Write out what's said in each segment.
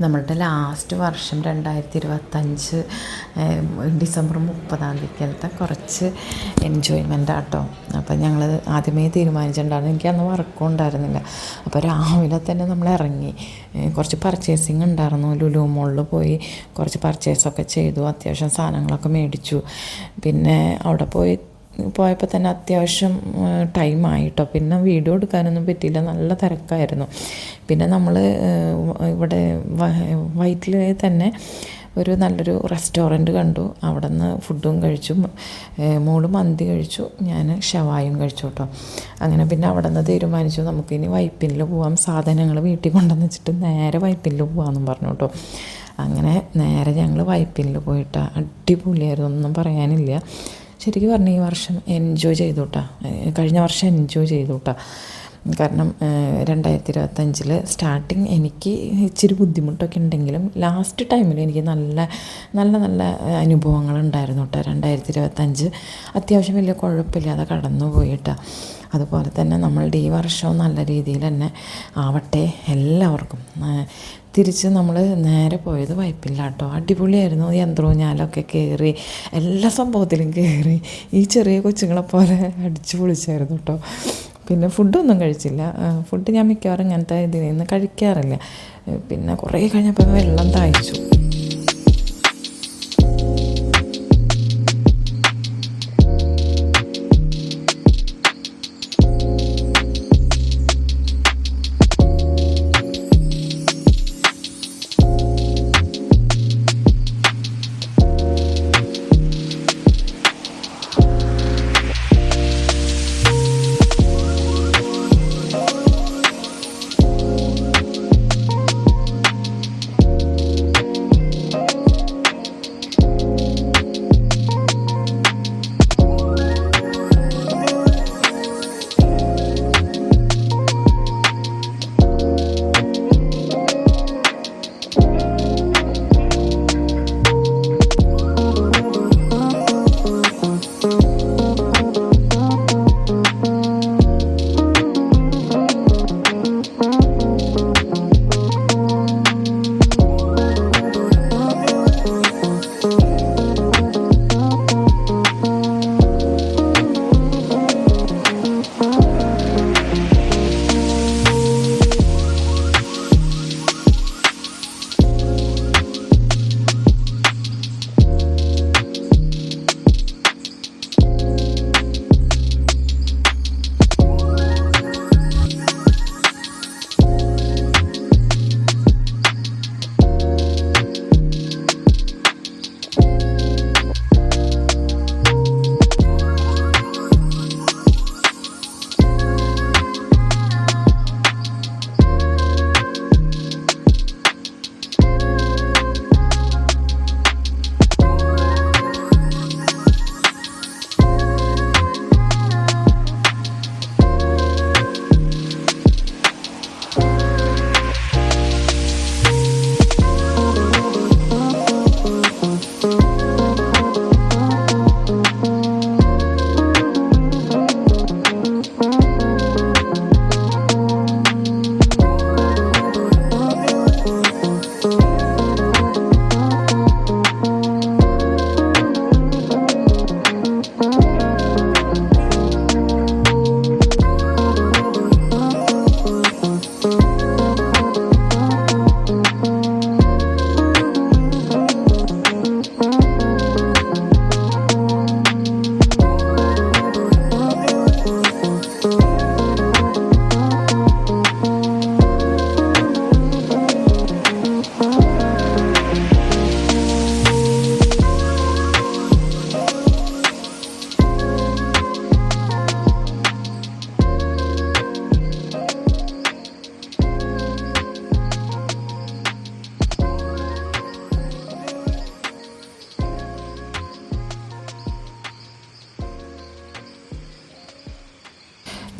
നമ്മളുടെ ലാസ്റ്റ് വർഷം രണ്ടായിരത്തി ഇരുപത്തഞ്ച് ഡിസംബർ മുപ്പതാം തീയതിക്കലത്തെ കുറച്ച് എൻജോയ്മെന്റ് ആട്ടോ. അപ്പോൾ ഞങ്ങൾ ആദ്യമേ തീരുമാനിച്ചിട്ടുണ്ടായിരുന്നു. എനിക്ക് അന്ന് വർക്കും ഉണ്ടായിരുന്നില്ല. അപ്പോൾ രാവിലെ തന്നെ നമ്മൾ ഇറങ്ങി. കുറച്ച് പർച്ചേസിങ് ഉണ്ടായിരുന്നു. ലുലു മോളിൽ പോയി കുറച്ച് പർച്ചേസൊക്കെ ചെയ്തു. അത്യാവശ്യം സാധനങ്ങളൊക്കെ മേടിച്ചു. പിന്നെ അവിടെ പോയി പോയപ്പോൾ തന്നെ അത്യാവശ്യം ടൈമായിട്ടോ പിന്നെ വീഡിയോ എടുക്കാനൊന്നും പറ്റിയില്ല. നല്ല തിരക്കായിരുന്നു. പിന്നെ നമ്മൾ ഇവിടെ വൈറ്റിൽ തന്നെ ഒരു നല്ലൊരു റെസ്റ്റോറന്റ് കണ്ടു. അവിടെ നിന്ന് ഫുഡും കഴിച്ചു. മോൾ മന്തി കഴിച്ചു. ഞാൻ ഷവായും കഴിച്ചു കേട്ടോ അങ്ങനെ പിന്നെ അവിടെ നിന്ന് തീരുമാനിച്ചു. നമുക്കിനി വൈപ്പിനിൽ പോകാം സാധനങ്ങൾ വീട്ടിൽ കൊണ്ടുവന്ന് വെച്ചിട്ട് നേരെ വൈപ്പിനിൽ പോകാമെന്നും പറഞ്ഞു കേട്ടോ അങ്ങനെ നേരെ ഞങ്ങൾ വൈപ്പിനിൽ പോയിട്ട് അടിപൊളിയായിരുന്നു. ഒന്നും പറയാനില്ല. ശരിക്കും പറഞ്ഞാൽ ഈ വർഷം എൻജോയ് ചെയ്തു കേട്ടോ കഴിഞ്ഞ വർഷം എൻജോയ് ചെയ്തു കേട്ടോ കാരണം രണ്ടായിരത്തി ഇരുപത്തഞ്ചിൽ സ്റ്റാർട്ടിങ് എനിക്ക് ഇച്ചിരി ബുദ്ധിമുട്ടൊക്കെ ഉണ്ടെങ്കിലും ലാസ്റ്റ് ടൈമിൽ എനിക്ക് നല്ല നല്ല നല്ല അനുഭവങ്ങൾ ഉണ്ടായിരുന്നു കേട്ടോ രണ്ടായിരത്തി ഇരുപത്തഞ്ച് അത്യാവശ്യം വലിയ കുഴപ്പമില്ലാതെ കടന്നു പോയിട്ടാ അതുപോലെ തന്നെ നമ്മളുടെ ഈ വർഷവും നല്ല രീതിയിൽ തന്നെ ആവട്ടെ എല്ലാവർക്കും. തിരിച്ച് നമ്മൾ നേരെ പോയത് വൈപ്പില്ല കേട്ടോ അടിപൊളിയായിരുന്നു. യന്ത്രൂഞ്ഞാലൊക്കെ കയറി എല്ലാ സംഭവത്തിലും കയറി ഈ ചെറിയ കൊച്ചുങ്ങളെ പോലെ അടിച്ചു പൊളിച്ചായിരുന്നു കേട്ടോ പിന്നെ ഫുഡൊന്നും കഴിച്ചില്ല. ഫുഡ് ഞാൻ മിക്കവാറും ഇങ്ങനത്തെ ഇതിൽ നിന്ന് കഴിക്കാറില്ല. പിന്നെ കുറേ കഴിഞ്ഞപ്പോൾ വെള്ളം താഴ്ച്ചു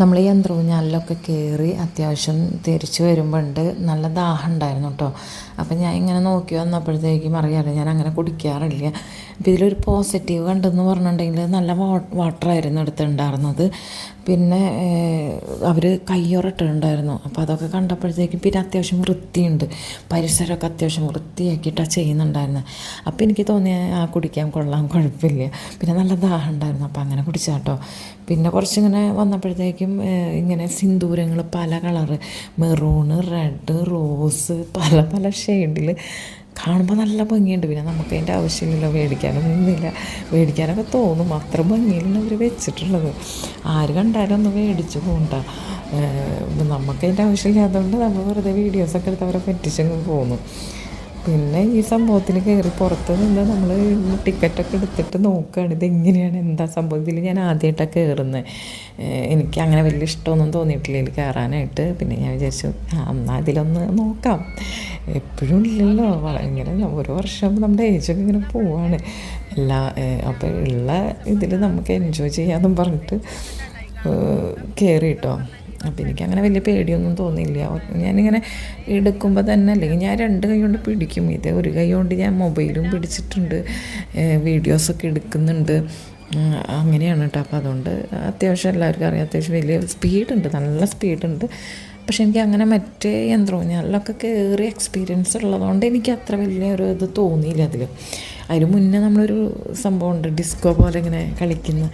നമ്മൾ ഈ യന്ത്രൂഞ്ഞാലിലൊക്കെ കയറി അത്യാവശ്യം തിരിച്ചു വരുമ്പോണ്ട് നല്ല ദാഹം ഉണ്ടായിരുന്നു കേട്ടോ അപ്പം ഞാൻ ഇങ്ങനെ നോക്കി വന്നപ്പോഴത്തേക്കും അറിയാമല്ലോ ഞാൻ അങ്ങനെ കുടിക്കാറില്ല. അപ്പം ഇതിലൊരു പോസിറ്റീവ് കണ്ടെന്ന് പറഞ്ഞിട്ടുണ്ടെങ്കിൽ നല്ല വാട്ടറായിരുന്നു എടുത്തിട്ടുണ്ടായിരുന്നത് പിന്നെ അവർ കയ്യൊറിട്ടുണ്ടായിരുന്നു അപ്പോൾ അതൊക്കെ കണ്ടപ്പോഴത്തേക്കും പിന്നെ അത്യാവശ്യം വൃത്തിയുണ്ട്. പരിസരമൊക്കെ അത്യാവശ്യം വൃത്തിയാക്കിയിട്ടാണ് ചെയ്യുന്നുണ്ടായിരുന്നത് അപ്പോൾ എനിക്ക് തോന്നിയ ആ കുടിക്കാൻ കൊള്ളാം കുഴപ്പമില്ല. പിന്നെ നല്ല ദാഹം ഉണ്ടായിരുന്നു. അപ്പോൾ അങ്ങനെ കുടിച്ചാട്ടോ. പിന്നെ കുറച്ചിങ്ങനെ വന്നപ്പോഴത്തേക്കും ഇങ്ങനെ സിന്ദൂരങ്ങൾ പല കളറ്. മെറൂണ് റെഡ് റോസ് പല പല ഷെയ്ഡിൽ കാണുമ്പോൾ നല്ല ഭംഗിയുണ്ട്. പിന്നെ നമുക്ക് അതിന്റെ ആവശ്യമില്ല മേടിക്കാനൊന്നും ഒന്നുമില്ല മേടിക്കാനൊക്കെ തോന്നും. അത്ര ഭംഗിയിലാണ് അവർ വെച്ചിട്ടുള്ളത്. ആര് കണ്ടാലും ഒന്ന് മേടിച്ച് പോകണ്ട നമുക്ക് അതിന്റെ ആവശ്യമില്ലാത്തതുകൊണ്ട് നമ്മൾ വെറുതെ വീഡിയോസൊക്കെ എടുത്ത് അവരെ പറ്റിച്ചങ്ങ് പോകുന്നു പിന്നെ ഈ സംഭവത്തിന് കയറി പുറത്ത് നിന്ന് നമ്മൾ ടിക്കറ്റൊക്കെ എടുത്തിട്ട് നോക്കുകയാണ് ഇതെങ്ങനെയാണ്? എന്താ സംഭവം? ഇതിൽ ഞാൻ ആദ്യമായിട്ടാണ് കയറുന്നത് എനിക്ക് അങ്ങനെ വലിയ ഇഷ്ടമൊന്നും തോന്നിയിട്ടില്ല. ഇതിൽ കയറാനായിട്ട് പിന്നെ ഞാൻ വിചാരിച്ചു എന്നാൽ അതിലൊന്ന് നോക്കാം. എപ്പോഴും ഇല്ലല്ലോ. ഇങ്ങനെ ഓരോ വർഷം നമ്മുടെ ഏജൊക്കെ ഇങ്ങനെ പോവാണ്. എല്ലാ അപ്പോൾ ഉള്ള ഇതിൽ നമുക്ക് എൻജോയ് ചെയ്യാമെന്നും പറഞ്ഞിട്ട് കയറി കേട്ടോ അപ്പോൾ എനിക്കങ്ങനെ വലിയ പേടിയൊന്നും തോന്നിയില്ല. ഞാനിങ്ങനെ എടുക്കുമ്പോൾ തന്നെ അല്ലെങ്കിൽ ഞാൻ രണ്ട് കൈ കൊണ്ട് പിടിക്കും. ഇത് ഒരു കൈ കൊണ്ട് ഞാൻ മൊബൈലും പിടിച്ചിട്ടുണ്ട്. വീഡിയോസൊക്കെ എടുക്കുന്നുണ്ട്. അങ്ങനെയാണ് കേട്ടോ. അപ്പോൾ അതുകൊണ്ട് അത്യാവശ്യം എല്ലാവർക്കും അറിയാം. അത്യാവശ്യം വലിയ സ്പീഡുണ്ട് നല്ല സ്പീഡുണ്ട് പക്ഷെ എനിക്ക് അങ്ങനെ മറ്റേ യന്ത്രൂഞ്ഞാലിലൊക്കെ കയറി എക്സ്പീരിയൻസ് ഉള്ളതുകൊണ്ട് എനിക്ക് അത്ര വലിയ ഒരു ഇത് തോന്നിയില്ല അതിൽ അതിന് മുന്നേ നമ്മളൊരു സംഭവമുണ്ട് ഡിസ്കോ പോലെ ഇങ്ങനെ കളിക്കുന്ന.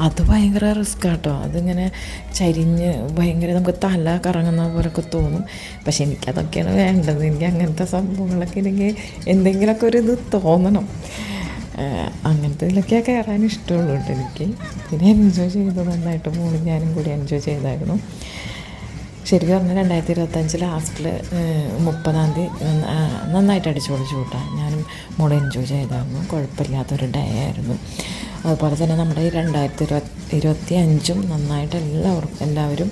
അത് ഭയങ്കര റിസ്ക് ആട്ടോ. അതിങ്ങനെ ചരിഞ്ഞ് ഭയങ്കര നമുക്ക് തല കറങ്ങുന്ന പോലൊക്കെ തോന്നും. പക്ഷെ എനിക്കതൊക്കെയാണ് വേണ്ടത്. എനിക്ക് അങ്ങനത്തെ സംഭവങ്ങളൊക്കെ ഇല്ലെങ്കിൽ എന്തെങ്കിലുമൊക്കെ ഒരു ഇത് തോന്നണം. അങ്ങനത്തെ ഇതിലൊക്കെയാ കയറാൻ ഇഷ്ടമുള്ളൂ കേട്ടോ എനിക്ക്. പിന്നെ എൻജോയ് ചെയ്തു നന്നായിട്ട് മോളും ഞാനും കൂടി എൻജോയ് ചെയ്തായിരുന്നു. ശരിക്കും പറഞ്ഞാൽ രണ്ടായിരത്തി ഇരുപത്തഞ്ച് ലാസ്റ്റിൽ മുപ്പതാം തീയതി നന്നായിട്ട് അടിച്ചു പൊളിച്ചു കൂട്ടാം ഞാനും മോളെ എൻജോയ് ചെയ്തായിരുന്നു. കുഴപ്പമില്ലാത്തൊരു ഡേ ആയിരുന്നു. അതുപോലെ തന്നെ നമ്മുടെ ഈ രണ്ടായിരത്തി ഇരുപത്തി ഇരുപത്തി അഞ്ചും നന്നായിട്ട് എല്ലാവർക്കും എല്ലാവരും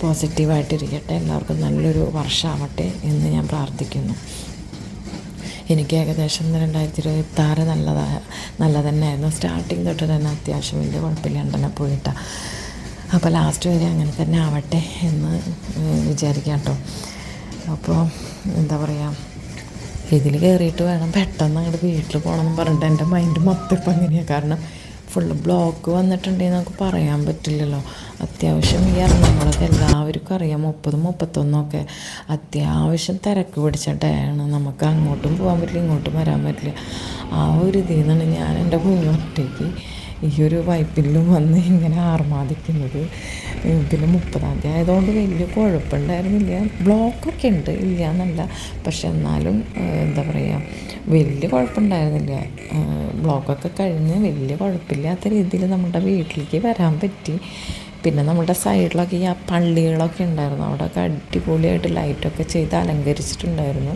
പോസിറ്റീവായിട്ടിരിക്കട്ടെ എല്ലാവർക്കും നല്ലൊരു വർഷമാവട്ടെ എന്ന് ഞാൻ പ്രാർത്ഥിക്കുന്നു. എനിക്ക് ഏകദേശം രണ്ടായിരത്തി ഇരുപത്തി ആറ് നല്ലതാണ് നല്ല തന്നെയായിരുന്നു സ്റ്റാർട്ടിങ് തൊട്ട് തന്നെ അത്യാവശ്യം വലിയ കുഴപ്പമില്ലാണ്ട് തന്നെ പോയിട്ടാണ് അപ്പോൾ ലാസ്റ്റ് വരെ അങ്ങനെ തന്നെ ആവട്ടെ എന്ന് വിചാരിക്കാം കേട്ടോ അപ്പോൾ എന്താ പറയുക ഇതിൽ കയറിയിട്ട് വേണം പെട്ടെന്ന് അങ്ങോട്ട് വീട്ടിൽ പോകണമെന്ന് പറഞ്ഞിട്ട് എന്റെ മൈൻഡ് മൊത്തം ഇപ്പം അങ്ങനെയാണ് കാരണം ഫുള്ള് ബ്ലോക്ക് വന്നിട്ടുണ്ടെങ്കിൽ നമുക്ക് പറയാൻ പറ്റില്ലല്ലോ. അത്യാവശ്യം ഈ എറണാകുളത്ത് എല്ലാവർക്കും അറിയാം മുപ്പത് മുപ്പത്തൊന്നൊക്കെ അത്യാവശ്യം തിരക്ക് പിടിച്ച നമുക്ക് അങ്ങോട്ടും പോകാൻ പറ്റില്ല ഇങ്ങോട്ടും വരാൻ പറ്റില്ല. ആ ഒരു ഇതിൽ നിന്നാണ് ഞാൻ എന്റെ കുഞ്ഞൊറ്റയ്ക്ക് ഈ ഒരു വൈപ്പിലും വന്ന് ഇങ്ങനെ ആർമാദിക്കുന്നത് പിന്നെ മുപ്പതാം തീയതി ആയതുകൊണ്ട് വലിയ കുഴപ്പമുണ്ടായിരുന്നില്ല. ബ്ലോക്കൊക്കെ ഉണ്ട് ഇല്ല എന്നല്ല പക്ഷെ എന്നാലും എന്താ പറയുക വലിയ കുഴപ്പമുണ്ടായിരുന്നില്ല. ബ്ലോക്കൊക്കെ കഴിഞ്ഞ് വലിയ കുഴപ്പമില്ലാത്ത രീതിയിൽ നമ്മുടെ വീട്ടിലേക്ക് വരാൻ പറ്റി. പിന്നെ നമ്മുടെ സൈഡിലൊക്കെ ഈ ആ പള്ളികളൊക്കെ ഉണ്ടായിരുന്നു. അവിടെയൊക്കെ അടിപൊളിയായിട്ട് ലൈറ്റൊക്കെ ചെയ്ത് അലങ്കരിച്ചിട്ടുണ്ടായിരുന്നു.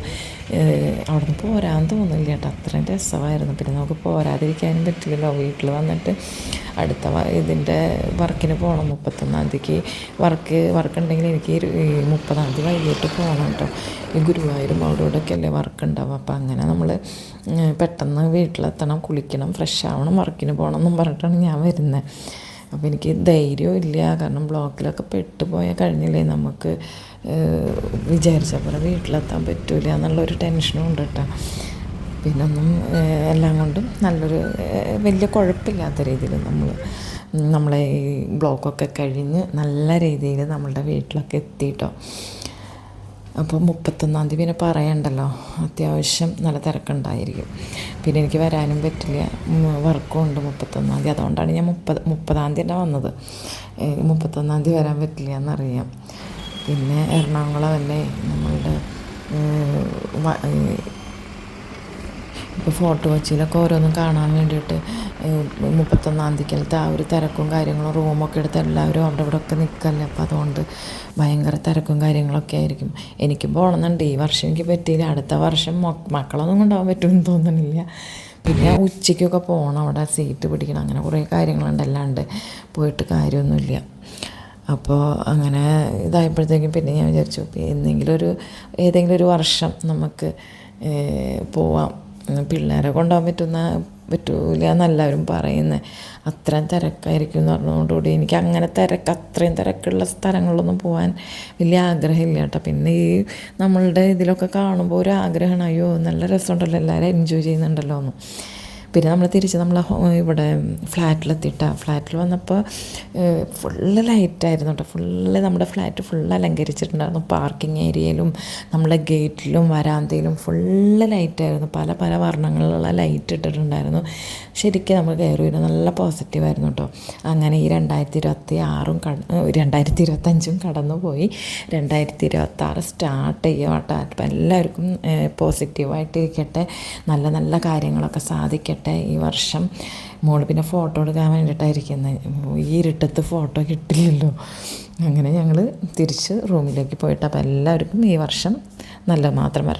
അവിടെ നിന്ന് പോരാൻ തോന്നില്ല കേട്ടോ. അത്രയും രസമായിരുന്നു. പിന്നെ നമുക്ക് പോരാതിരിക്കാനും പറ്റില്ലല്ലോ. വീട്ടിൽ വന്നിട്ട് അടുത്ത ഇതിന്റെ വർക്കിന് പോകണം മുപ്പത്തൊന്നാം തീയതിക്ക് വർക്ക് വർക്ക് ഉണ്ടെങ്കിൽ എനിക്ക് മുപ്പതാം തീയതി വൈകിട്ട് പോകണം കേട്ടോ. ഈ ഗുരുവായൂരും അവിടെ ഇവിടെയൊക്കെ അല്ലേ വർക്ക് ഉണ്ടാവും അപ്പോൾ അങ്ങനെ നമ്മൾ പെട്ടെന്ന് വീട്ടിലെത്തണം കുളിക്കണം ഫ്രഷ് ആവണം വർക്കിന് പോകണം എന്നും പറഞ്ഞിട്ടാണ് ഞാൻ വരുന്നത്. അപ്പോൾ എനിക്ക് ധൈര്യവും ഇല്ല. കാരണം ബ്ലോക്കിലൊക്കെ പെട്ടുപോയാൽ കഴിഞ്ഞില്ലേ നമുക്ക് വിചാരിച്ച പോലെ വീട്ടിലെത്താൻ പറ്റൂല എന്നുള്ളൊരു ടെൻഷനും ഉണ്ട് കേട്ടോ. പിന്നെ ഒന്നും എല്ലാം കൊണ്ടും നല്ലൊരു വലിയ കുഴപ്പമില്ലാത്ത രീതിയിൽ നമ്മൾ നമ്മളെ ഈ ബ്ലോക്കൊക്കെ കഴിഞ്ഞ് നല്ല രീതിയിൽ നമ്മളുടെ വീട്ടിലൊക്കെ എത്തിയിട്ടോ അപ്പോൾ മുപ്പത്തൊന്നാം തീയതി പിന്നെ പറയണ്ടല്ലോ. അത്യാവശ്യം നല്ല തിരക്കുണ്ടായിരിക്കും. പിന്നെ എനിക്ക് വരാനും പറ്റില്ല. വർക്കും ഉണ്ട് മുപ്പത്തൊന്നാം തീയതി. അതുകൊണ്ടാണ് ഞാൻ മുപ്പത് മുപ്പതാം തീയതി വന്നത്. മുപ്പത്തൊന്നാം തീയതി വരാൻ പറ്റില്ല എന്നറിയാം. പിന്നെ എറണാകുളം അല്ലേ? നമ്മളുടെ ഇപ്പോൾ ഫോർട്ട് കൊച്ചിയിലൊക്കെ ഓരോന്നും കാണാൻ വേണ്ടിയിട്ട് മുപ്പത്തൊന്നാം തീയതിക്കലത്തെ ആ ഒരു തിരക്കും കാര്യങ്ങളും റൂമൊക്കെ എടുത്ത് എല്ലാവരും അവിടെ ഇവിടെ ഒക്കെ നിൽക്കല്ലേ അപ്പോൾ അതുകൊണ്ട് ഭയങ്കര തിരക്കും കാര്യങ്ങളൊക്കെ ആയിരിക്കും. എനിക്ക് പോകണമെന്നുണ്ട് ഈ വർഷം എനിക്ക് പറ്റിയില്ല. അടുത്ത വർഷം മക്കളൊന്നും കൊണ്ടുപോകാൻ പറ്റുമെന്ന് തോന്നണില്ല. പിന്നെ ഉച്ചയ്ക്കൊക്കെ പോകണം അവിടെ സീറ്റ് പിടിക്കണം അങ്ങനെ കുറേ കാര്യങ്ങളുണ്ട്. അല്ലാണ്ട് പോയിട്ട് കാര്യമൊന്നുമില്ല. അപ്പോൾ അങ്ങനെ ഇതായപ്പോഴത്തേക്കും പിന്നെ ഞാൻ വിചാരിച്ചു എന്തെങ്കിലും ഒരു ഏതെങ്കിലും ഒരു വർഷം നമുക്ക് പോവാം. പിള്ളേരെ കൊണ്ടുപോകാൻ പറ്റുന്ന പറ്റൂല എന്നെല്ലാവരും പറയുന്നത് അത്രയും തിരക്കായിരിക്കും എന്ന് പറഞ്ഞതുകൊണ്ടുകൂടി എനിക്ക് അങ്ങനെ തിരക്ക് അത്രയും തിരക്കുള്ള സ്ഥലങ്ങളിലൊന്നും പോകാൻ വലിയ ആഗ്രഹമില്ല കേട്ടോ. പിന്നെ ഈ നമ്മളുടെ ഇതിലൊക്കെ കാണുമ്പോൾ ഒരു ആഗ്രഹമാണ് അയ്യോ നല്ല രസമുണ്ടല്ലോ എല്ലാവരും എൻജോയ് ചെയ്യുന്നുണ്ടല്ലോ എന്ന്. പിന്നെ നമ്മൾ തിരിച്ച് നമ്മൾ ഇവിടെ ഫ്ലാറ്റിലെത്തിയിട്ട്. ഫ്ലാറ്റിൽ വന്നപ്പോൾ ഫുള്ള് ലൈറ്റായിരുന്നു കേട്ടോ ഫുള്ള് നമ്മുടെ ഫ്ലാറ്റ് ഫുള്ള് അലങ്കരിച്ചിട്ടുണ്ടായിരുന്നു. പാർക്കിംഗ് ഏരിയയിലും നമ്മുടെ ഗേറ്റിലും വരാന്തയിലും ഫുള്ള് ലൈറ്റായിരുന്നു. പല പല വർണങ്ങളിലുള്ള ലൈറ്റ് ഇട്ടിട്ടുണ്ടായിരുന്നു. ശരിക്കും നമ്മൾ കയറി വരുന്നത് നല്ല പോസിറ്റീവായിരുന്നു കേട്ടോ അങ്ങനെ ഈ രണ്ടായിരത്തി ഇരുപത്തി ആറും കട രണ്ടായിരത്തി ഇരുപത്തഞ്ചും കടന്നു പോയി രണ്ടായിരത്തി ഇരുപത്തി ആറ് സ്റ്റാർട്ട് ചെയ്യുക കേട്ടോ അപ്പം എല്ലാവർക്കും പോസിറ്റീവായിട്ടിരിക്കട്ടെ നല്ല നല്ല കാര്യങ്ങളൊക്കെ സാധിക്കട്ടെ. ഈ വർഷം. മോൾ പിന്നെ ഫോട്ടോ എടുക്കാൻ വേണ്ടിയിട്ടായിരിക്കുന്നത് ഈ ഇരുട്ടത്ത് ഫോട്ടോ കിട്ടില്ലല്ലോ. അങ്ങനെ ഞങ്ങൾ തിരിച്ച് റൂമിലേക്ക് പോയിട്ട് അപ്പോൾ എല്ലാവർക്കും ഈ വർഷം നല്ല മാത്രം വരട്ടെ